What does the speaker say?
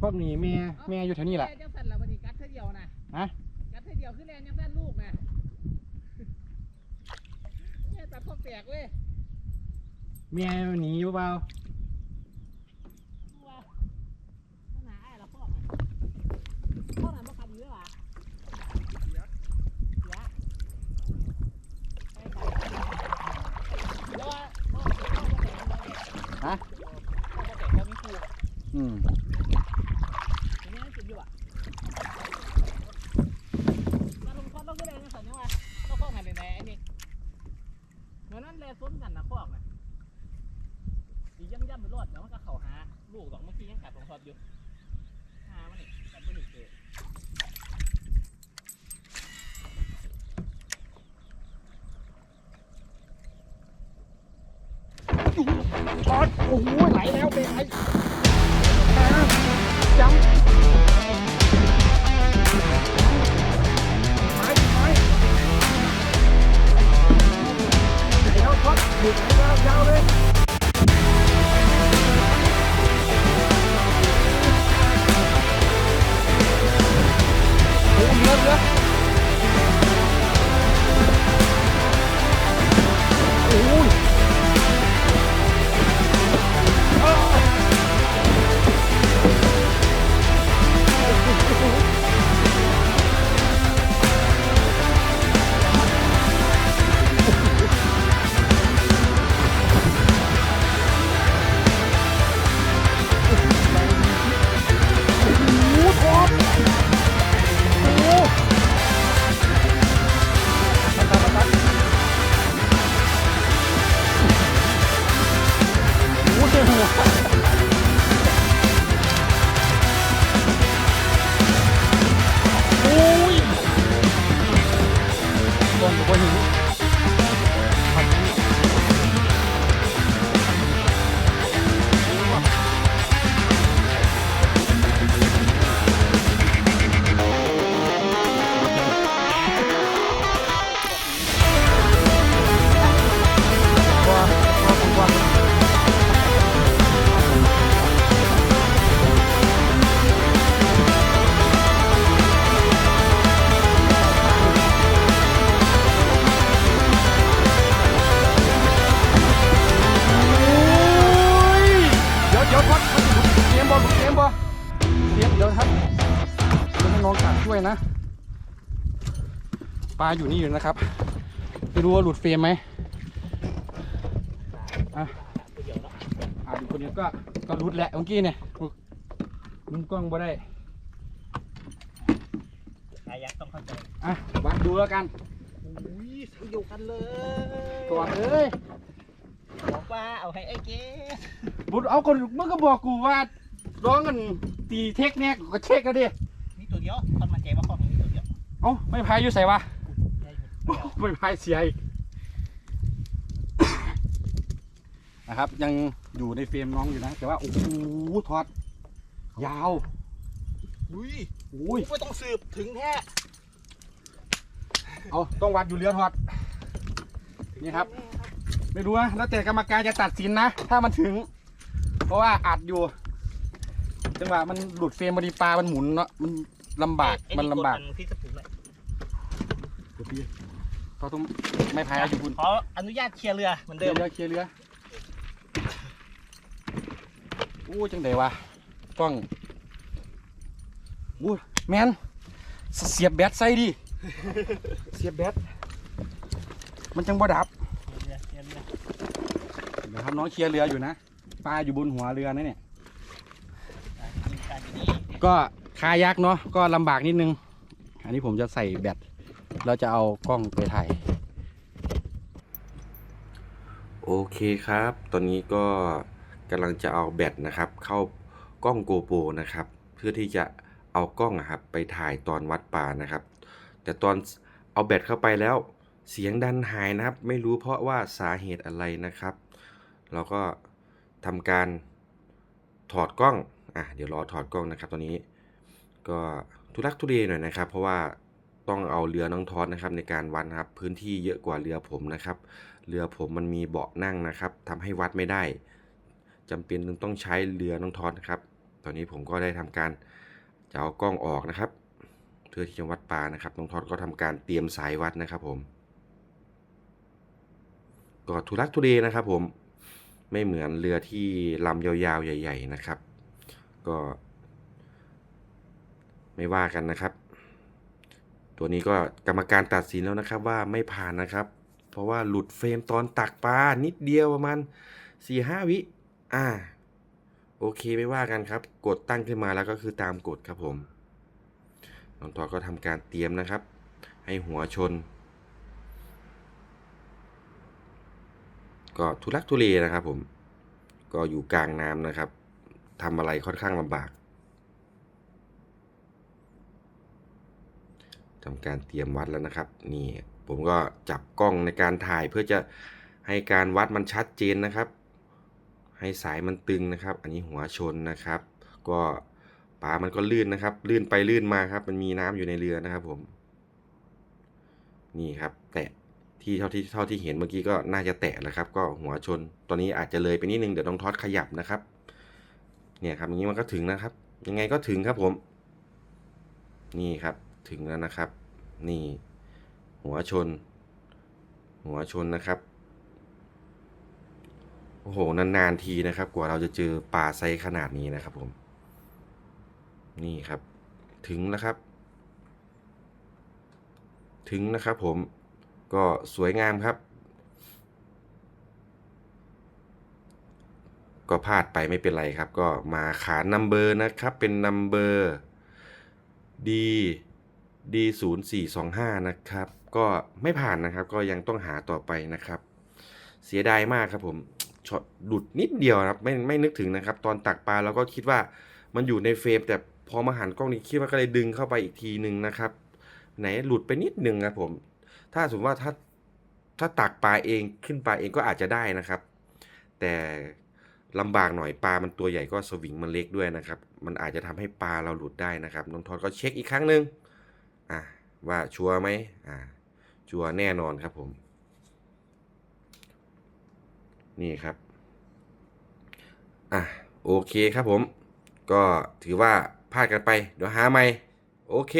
พวกนี้แม่แม่อยู่แถวนี้แหละแจังสันละวันนี้กัดเท่าเดียวนะฮะกัดเท่าเดียวขึ้นแรงจังสันลูกนะแม่ตัดพวกแตกเว้ยแม่หนีอยู่เปล่าว่าข้า ทอดอยู่หามันนี่กัดไม่หนีเจอปอดโอ้โหไหลแล้วเป็นไงจังไม้ไม้ไหลแล้วช็อตหยุดแล้วยาวเลย ยนะ ปลาอยู่นี่อยู่นะครับ ไม่รู้ว่าหลุดเฟรมไหมอะเดี๋ยวเนาะอะอยู่คนเดียวก็ ก็หลุดแหละเมื่อกี้เนี่ยมุมกล้องบ่ได้อายักต้องเข้าใจอะวัดดูแล้วกันอุ้ยสยกันเลยก่อนเอ้ยบอกว่าเอาให้ไอ้เจ๊บุญเอาคนเมึงก็บอกกูว่าร้องกันตีเทคเนี่ยก็เช็คกันดิมีตัวเดียว เดียวเอ้าไม่พายอยู่ใส่วะได้อยู่ไม่พายเสียอีกนะครับ ยังอยู่ในเฟรมน้องอยู่นะ แต่ว่าโอ้โหทอด ยาวอุ้ยโอ้ยไม่ต้องสืบถึงแท้เอาต้องวัดอยู่เรือทอด นี่ครับ ไม่รู้นะแล้วแต่กรรมการจะตัดสินนะ ถ้ามันถึง เพราะว่าอัดอยู่จังหวะมันหลุดเฟรมบดีปลามันหมุนเนาะมันลำบากไอ้มันลำบากดพี่สปูนเลยเดี๋ยวพี่เขาต้องไม่พายเอาอยู่คุณขออนุญาตเคลียร์เรือเหมือนเรืเดิอมเรือเคลียร์เรืออู้จังไดวะกล้องอู้แมนเสียบแบตใส่ดิเสียบแบตมันจังบ่ดับเคลียร์เรือเคลียร์เรือเดี๋ยวครับน้องเคลียร์เรืออยู่นะปลาอยู่บนหัวเรือนะเนี่ยการอยู่นี่ก็คายักเนาะก็ลำบากนิดนึง อันนี้ผมจะใส่แบต เราจะเอากล้องไปถ่าย โอเคครับ ตอนนี้ก็กำลังจะเอาแบตนะครับ เข้ากล้องโกโปรนะครับ เพื่อที่จะเอากล้องอะครับไปถ่ายตอนวัดป่านะครับ แต่ตอนเอาแบตเข้าไปแล้ว เสียงดันหายนะครับ ไม่รู้เพราะว่าสาเหตุอะไรนะครับ เราก็ทำการถอดกล้อง อะ เดี๋ยวรอถอดกล้องนะครับ ตอนนี้ ก็ทุลักทุเลหน่อยนะครับ เพราะว่า ต้องเอาเรือน้องทอดนะครับในการวัดนะครับ พื้นที่เยอะกว่าเรือผมนะครับ เรือผมมันมีเบาะนั่งนะครับทำให้วัดไม่ได้จำเป็นต้องใช้เรือน้องทอดนะครับ ตอนนี้ผมก็ได้ทำการจะเอากล้องออกนะครับเพื่อที่จะวัดปลานะครับน้องทอดก็ทำการเตรียมสายวัดนะครับผมก็ทุลักทุเลนะครับ ผมไม่เหมือนเรือที่ลำยาวๆใหญ่ ๆนะครับ ก็ ไม่ว่ากันนะครับ ตัวนี้ก็กรรมการตัดสินแล้วนะครับว่าไม่ผ่านนะครับ เพราะว่าหลุดเฟรมตอนตักปลานิดเดียวประมาณสี่ห้าวิ อ่า โอเคไม่ว่ากันครับ กดตั้งขึ้นมาแล้วก็คือตามกฎครับผมน้องทอก็ทำการเตรียมนะครับ ให้หัวชน ก็ทุลักทุเลนะครับผม ก็อยู่กลางน้ำนะครับทำอะไรค่อนข้างลำบาก ทำการเตรียมวัดแล้วนะครับ นี่ผมก็จับกล้องในการถ่ายเพื่อจะให้การวัดมันชัดเจนนะครับ ให้สายมันตึงนะครับ อันนี้หัวชนนะครับ ก็ปลามันก็ลื่นนะครับ ลื่นไปลื่นมาครับ มันมีน้ำอยู่ในเรือนะครับผม นี่ครับ แตะที่เท่าที่เท่าที่เห็นเมื่อกี้ก็น่าจะแตะแล้วครับ ก็หัวชน ตอนนี้อาจจะเลยไปนิดนึงเดี๋ยวต้องทอดขยับนะครับ เนี่ยครับอย่างนี้มันก็ถึงนะครับ ยังไงก็ถึงครับผม นี่ครับ ถึงแล้วนะครับ นี่หัวชน หัวชนนะครับ โอ้โห นาน ๆ ทีนะครับ กว่าเราจะเจอป่าไซขนาดนี้นะครับผม นี่ครับ ถึงแล้วครับ ถึงนะครับผม ก็สวยงามครับ ก็พลาดไปไม่เป็นไรครับ ก็มาขานัมเบอร์นะครับ เป็นนัมเบอร์ดี D0425 นะครับ ก็ไม่ผ่านนะครับ ก็ยังต้องหาต่อไปนะครับ เสียดายมากครับผมช็อตหลุดนิดเดียวครับไม่ไม่นึกถึงนะครับ ตอนตักปลาแล้วก็คิดว่ามันอยู่ในเฟรมแต่พอมาหันกล้องนี้คิดว่าก็เลยดึงเข้าไปอีกทีหนึ่งนะครับ ไหนหลุดไปนิดหนึ่งครับผม ถ้าสมมติว่าถ้าถ้าตักปลาเองขึ้นปลาเองก็อาจจะได้นะครับ แต่ลำบากหน่อยปลามันตัวใหญ่ก็สวิงมันเล็กด้วยนะครับ มันอาจจะทำให้ปลาเราหลุดได้นะครับน้องทอดก็เช็คอีกครั้งหนึ่ง อะว่าชัวร์ไหมอ่าชัวร์แน่นอนครับผม นี่ครับ อะโอเคครับผม ก็ถือว่าพลาดกันไป เดี๋ยวหาใหม่ โอเค